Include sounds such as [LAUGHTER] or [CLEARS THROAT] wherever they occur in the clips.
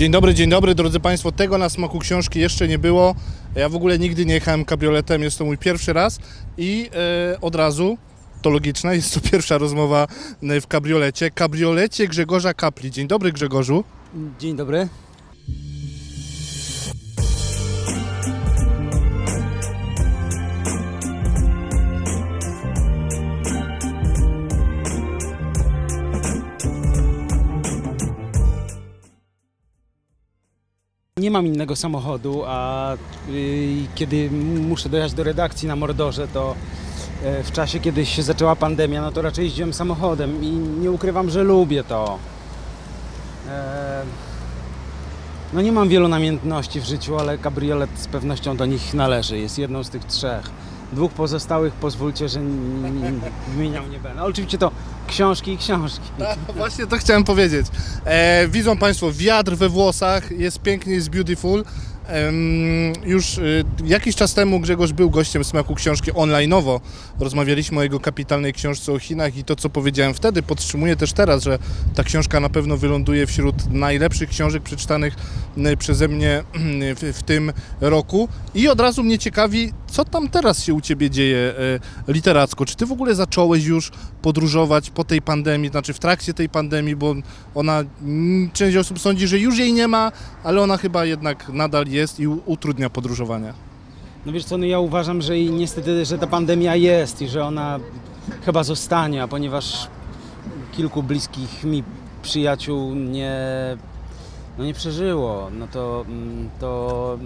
Dzień dobry, dzień dobry, drodzy Państwo. Tego na smaku książki jeszcze nie było. Ja w ogóle nigdy nie jechałem kabrioletem, jest to mój pierwszy raz i e, od razu, to logiczne, jest to [LAUGHS] pierwsza rozmowa e, w kabriolecie. Kabriolecie Grzegorza Kapli. Dzień dobry Grzegorzu. Dzień dobry. Nie mam innego samochodu, a y, kiedy muszę dojechać do redakcji na Mordorze, to e, w czasie, kiedy się zaczęła pandemia, no to raczej jeździłem samochodem i nie ukrywam, że lubię to. E, No nie mam wielu namiętności w życiu, ale kabriolet z pewnością do nich należy. Jest jedną z tych trzech. Dwóch pozostałych pozwólcie, że wymieniał nie będę. Ale Oczywiście to książki i książki. [LAUGHS] Właśnie to chciałem powiedzieć. E, widzą Państwo wiatr we włosach, jest pięknie, jest beautiful. Już y, jakiś czas temu Grzegorz był gościem smaku książki online'owo. Rozmawialiśmy o jego kapitalnej książce o Chinach i to, co powiedziałem wtedy, podtrzymuję też teraz, że ta książka na pewno wyląduje wśród najlepszych książek przeczytanych y, przeze mnie [CLEARS THROAT] w, w tym roku. I od razu mnie ciekawi, co tam teraz się u Ciebie dzieje y, literacko. Czy Ty w ogóle zacząłeś już podróżować po tej pandemii, znaczy w trakcie tej pandemii, bo ona, mm, część osób sądzi, że już jej nie ma, ale ona chyba jednak nadal jest i u- utrudnia podróżowanie. No wiesz co, no ja uważam, że i niestety, że ta pandemia jest i że ona chyba zostanie, ponieważ kilku bliskich mi przyjaciół nie, no nie przeżyło, no to, mm, to,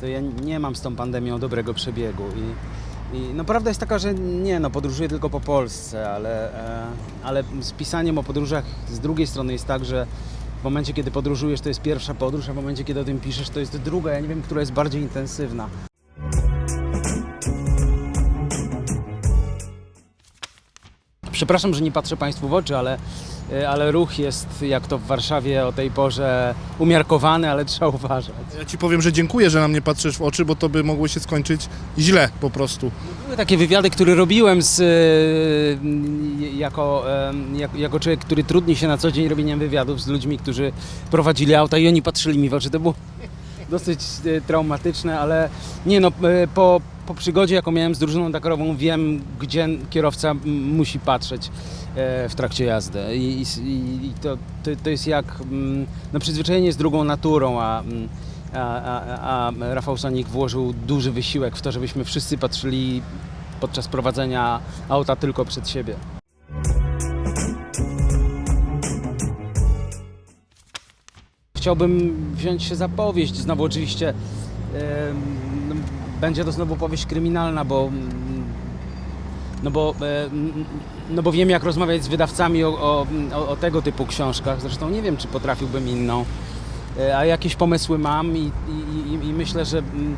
to ja nie mam z tą pandemią dobrego przebiegu i, i no prawda jest taka, że nie, no podróżuję tylko po Polsce, ale, e, ale z pisaniem o podróżach z drugiej strony jest tak, że w momencie, kiedy podróżujesz, to jest pierwsza podróż, a w momencie, kiedy o tym piszesz, to jest druga. Ja nie wiem, która jest bardziej intensywna. Przepraszam, że nie patrzę Państwu w oczy, ale, ale ruch jest, jak to w Warszawie o tej porze, umiarkowany, ale trzeba uważać. Ja Ci powiem, że dziękuję, że na mnie patrzysz w oczy, bo to by mogło się skończyć źle po prostu. Były takie wywiady, które robiłem z, e, jako, e, jak, jako człowiek, który trudni się na co dzień robieniem wywiadów z ludźmi, którzy prowadzili auta i oni patrzyli mi w oczy. To było [LAUGHS] dosyć e, traumatyczne, ale nie no, e, po, po przygodzie, jaką miałem z drużyną Dakarową, wiem, gdzie kierowca musi patrzeć e, w trakcie jazdy. I, i, i to, to, to jest jak no, przyzwyczajenie z drugą naturą, a, a, a, a Rafał Sonik włożył duży wysiłek w to, żebyśmy wszyscy patrzyli podczas prowadzenia auta tylko przed siebie. Chciałbym wziąć się za powieść. Znowu oczywiście no, będzie to znowu powieść kryminalna, bo mm, no bo, e, mm, no bo wiem jak rozmawiać z wydawcami o, o, o, tego typu książkach. Zresztą nie wiem, czy potrafiłbym inną. E, A jakieś pomysły mam i, i, i- myślę, że, mm,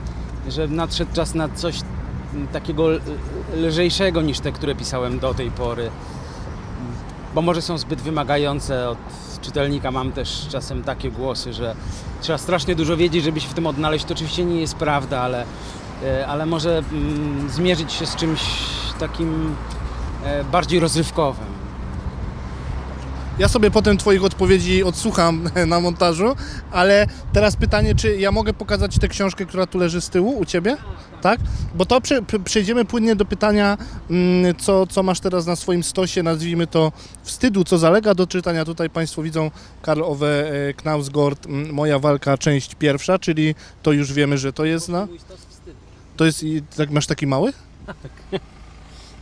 że nadszedł czas na coś takiego lżejszego niż te, które pisałem do tej pory. Bo może są zbyt wymagające od czytelnika. Mam też czasem takie głosy, że trzeba strasznie dużo wiedzieć, żeby się w tym odnaleźć. To oczywiście nie jest prawda, ale, ale może mm, zmierzyć się z czymś takim e, bardziej rozrywkowym. Ja sobie potem Twoich odpowiedzi odsłucham [LAUGHS] na montażu, ale teraz pytanie, czy ja mogę pokazać tę książkę, która tu leży z tyłu u Ciebie? Tak? Bo to prze, prze- przejdziemy płynnie do pytania, mm, co, co masz teraz na swoim stosie, nazwijmy to wstydu, co zalega do czytania. Tutaj Państwo widzą Karl Ove e, Knausgård, mm, Moja walka, część pierwsza, czyli to już wiemy, że to jest na... To jest, tak, masz taki mały? [LAUGHS]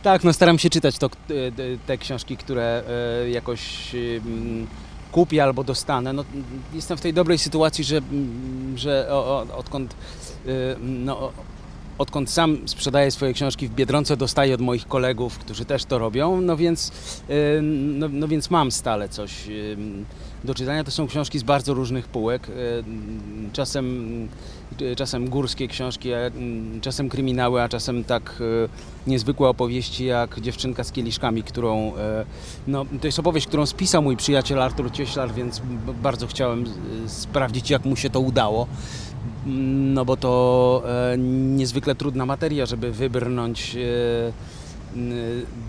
Tak, no staram się czytać to, e, te, książki, które e, jakoś kupię albo dostanę. No, jestem w tej dobrej sytuacji, że, że odkąd, e, no, odkąd sam sprzedaję swoje książki w Biedronce, dostaję od moich kolegów, którzy też to robią, no więc, e, no, no więc mam stale coś em, do czytania. To są książki z bardzo różnych półek. e, Czasem, czasem górskie książki, czasem kryminały, a czasem tak niezwykłe opowieści jak Dziewczynka z kieliszkami, którą no, to jest opowieść, którą spisał mój przyjaciel Artur Cieślar, więc bardzo chciałem sprawdzić jak mu się to udało. No bo to e, niezwykle trudna materia, żeby wybrnąć e,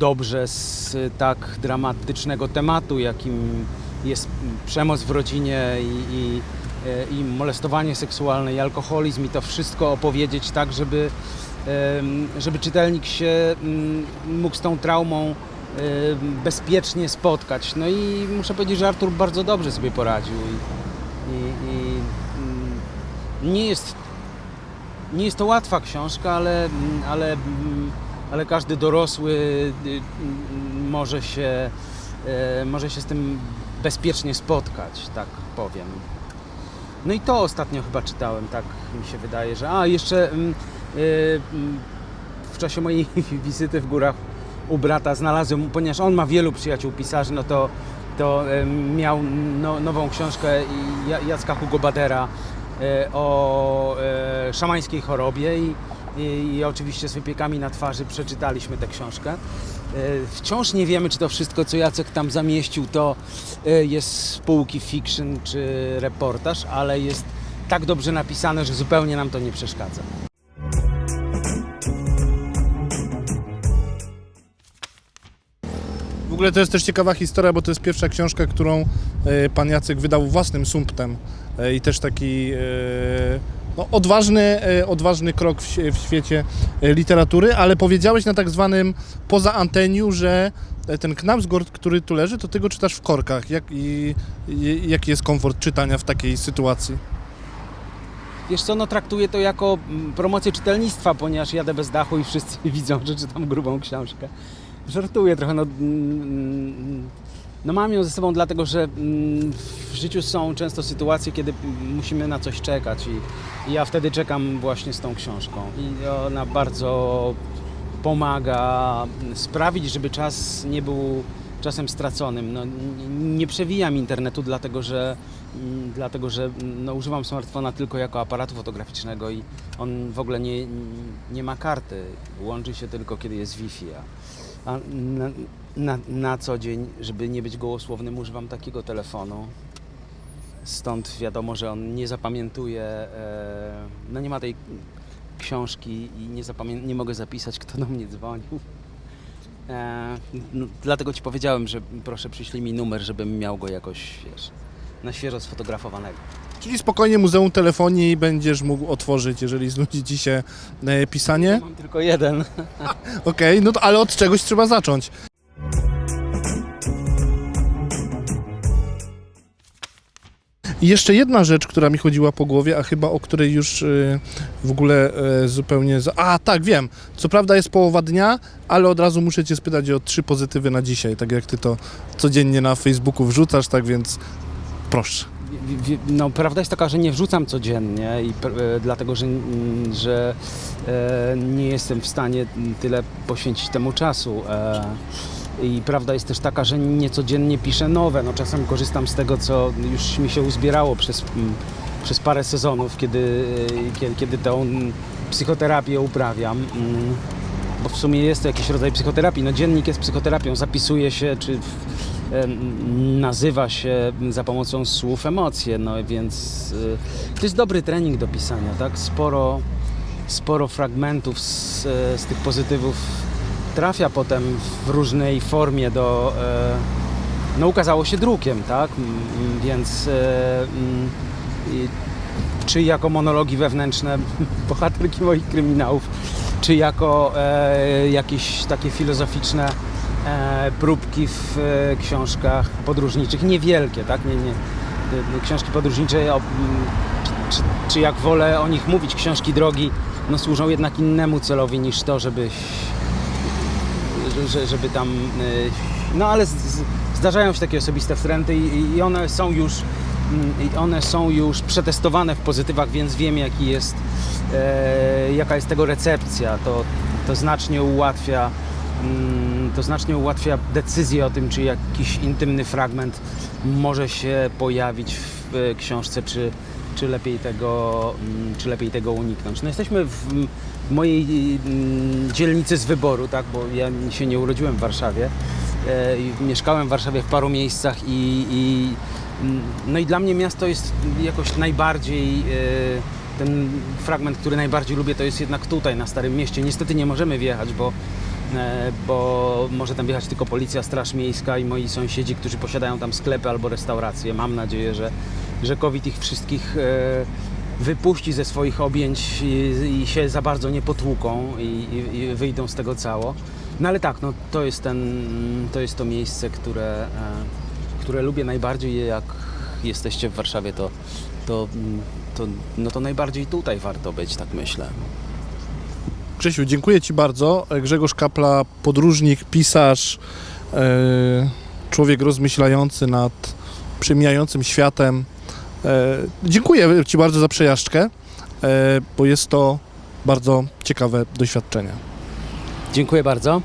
dobrze z tak dramatycznego tematu, jakim jest przemoc w rodzinie i, i, i molestowanie seksualne, i alkoholizm, i to wszystko opowiedzieć tak, żeby, żeby czytelnik się mógł z tą traumą bezpiecznie spotkać. No i muszę powiedzieć, że Artur bardzo dobrze sobie poradził. I, i, nie jest nie jest to łatwa książka, ale, ale, ale każdy dorosły y, y, może się, e, może się z tym bezpiecznie spotkać, tak powiem. No i to ostatnio chyba czytałem, tak mi się wydaje, że. A jeszcze mm, y, mm, w czasie mojej [LAUGHS] wizyty w górach u brata znalazłem, ponieważ on ma wielu przyjaciół pisarzy, no to, to miał no, nową książkę Ja- Jacka Hugo Badera o e, szamańskiej chorobie i, i, i oczywiście z wypiekami na twarzy przeczytaliśmy tę książkę. E, Wciąż nie wiemy, czy to wszystko, co Jacek tam zamieścił, to e, jest z półki fiction czy reportaż, ale jest tak dobrze napisane, że zupełnie nam to nie przeszkadza. W ogóle to jest też ciekawa historia, bo to jest pierwsza książka, którą e, pan Jacek wydał własnym sumptem E, i też taki e, no, odważny, odważny krok w, świecie literatury, ale powiedziałeś na tak zwanym poza anteniu, że ten Knapsgord, który tu leży, to ty go czytasz w korkach. Jak, i, jaki jest komfort czytania w takiej sytuacji? Wiesz co, no traktuję to jako mm, promocję czytelnictwa, ponieważ jadę bez dachu i wszyscy [LAUGHS] widzą, że czytam grubą książkę. Żartuję trochę, no, mm, no mam ją ze sobą dlatego, że mm, w życiu są często sytuacje, kiedy mm, musimy na coś czekać i, i ja wtedy czekam właśnie z tą książką i ona bardzo pomaga sprawić, żeby czas nie był czasem straconym. No, nie przewijam internetu, dlatego że, mm, dlatego, że mm, no, używam smartfona tylko jako aparatu fotograficznego i on w ogóle nie, nie ma karty. Łączy się tylko, kiedy jest Wi-Fi. A, na, na, na co dzień, żeby nie być gołosłownym, używam takiego telefonu. Stąd wiadomo, że on nie zapamiętuje, e, no nie ma tej książki i nie, zapamię- nie mogę zapisać, kto do mnie dzwonił. E, no, dlatego ci powiedziałem, że proszę przyślij mi numer, żebym miał go jakoś, wiesz, na świeżo sfotografowanego. Czyli spokojnie Muzeum Telefonii będziesz mógł otworzyć, jeżeli znudzi ci się e, pisanie. Mam tylko jeden. [LAUGHS] Okej, no to, ale od czegoś trzeba zacząć. I jeszcze jedna rzecz, która mi chodziła po głowie, a chyba o której już y, w ogóle y, zupełnie. Za... A, tak, wiem. Co prawda jest połowa dnia, ale od razu muszę Cię spytać o trzy pozytywy na dzisiaj, tak jak Ty to codziennie na Facebooku wrzucasz, tak więc proszę. No, prawda jest taka, że nie wrzucam codziennie i e, dlatego, że, mm, że e, nie jestem w stanie tyle poświęcić temu czasu. E, I prawda jest też taka, że nie codziennie piszę nowe. No, czasem korzystam z tego, co już mi się uzbierało przez, mm, przez parę sezonów, kiedy, kiedy, kiedy tą psychoterapię uprawiam. Mm, Bo w sumie jest to jakiś rodzaj psychoterapii. No, dziennik jest psychoterapią, zapisuje się, czy nazywa się za pomocą słów emocje, no więc y, to jest dobry trening do pisania, tak? Sporo, sporo fragmentów z, z tych pozytywów trafia potem w różnej formie do, e, no ukazało się drukiem, tak? Więc e, czy jako monologi wewnętrzne [LAUGHS] bohaterki moich kryminałów, czy jako e, jakieś takie filozoficzne próbki w e, książkach podróżniczych, niewielkie, tak? Nie, nie, e, książki podróżnicze, o, m, czy, czy, czy jak wolę o nich mówić, książki drogi, no służą jednak innemu celowi niż to, żeby że- że, żeby tam. No ale zdarzają się takie osobiste wstręty i, one są już. mm, one są już przetestowane w pozytywach, więc wiem jaki jest, e, jaka jest tego recepcja. To, to znacznie ułatwia mm, to znacznie ułatwia decyzję o tym, czy jakiś intymny fragment może się pojawić w e, książce, czy, czy, lepiej tego, mm, czy lepiej tego uniknąć. No jesteśmy w mojej mm, dzielnicy z wyboru, tak, bo ja się nie urodziłem w Warszawie. E, mieszkałem w Warszawie w paru miejscach i, i mm, no i dla mnie miasto jest jakoś najbardziej e, ten fragment, który najbardziej lubię, to jest jednak tutaj na Starym Mieście. Niestety nie możemy wjechać, bo bo może tam wjechać tylko policja, straż miejska i moi sąsiedzi, którzy posiadają tam sklepy albo restauracje. Mam nadzieję, że, że COVID ich wszystkich e, wypuści ze swoich objęć i, i się za bardzo nie potłuką i, i, i wyjdą z tego cało. No ale tak, no, to, jest ten, to jest to miejsce, które, e, które lubię najbardziej. Jak jesteście w Warszawie, to, to, mm, to, no to najbardziej tutaj warto być, tak myślę. Grzesiu, dziękuję Ci bardzo. Grzegorz Kapla, podróżnik, pisarz, e, człowiek rozmyślający nad przemijającym światem. E, dziękuję Ci bardzo za przejażdżkę, e, bo jest to bardzo ciekawe doświadczenie. Dziękuję bardzo.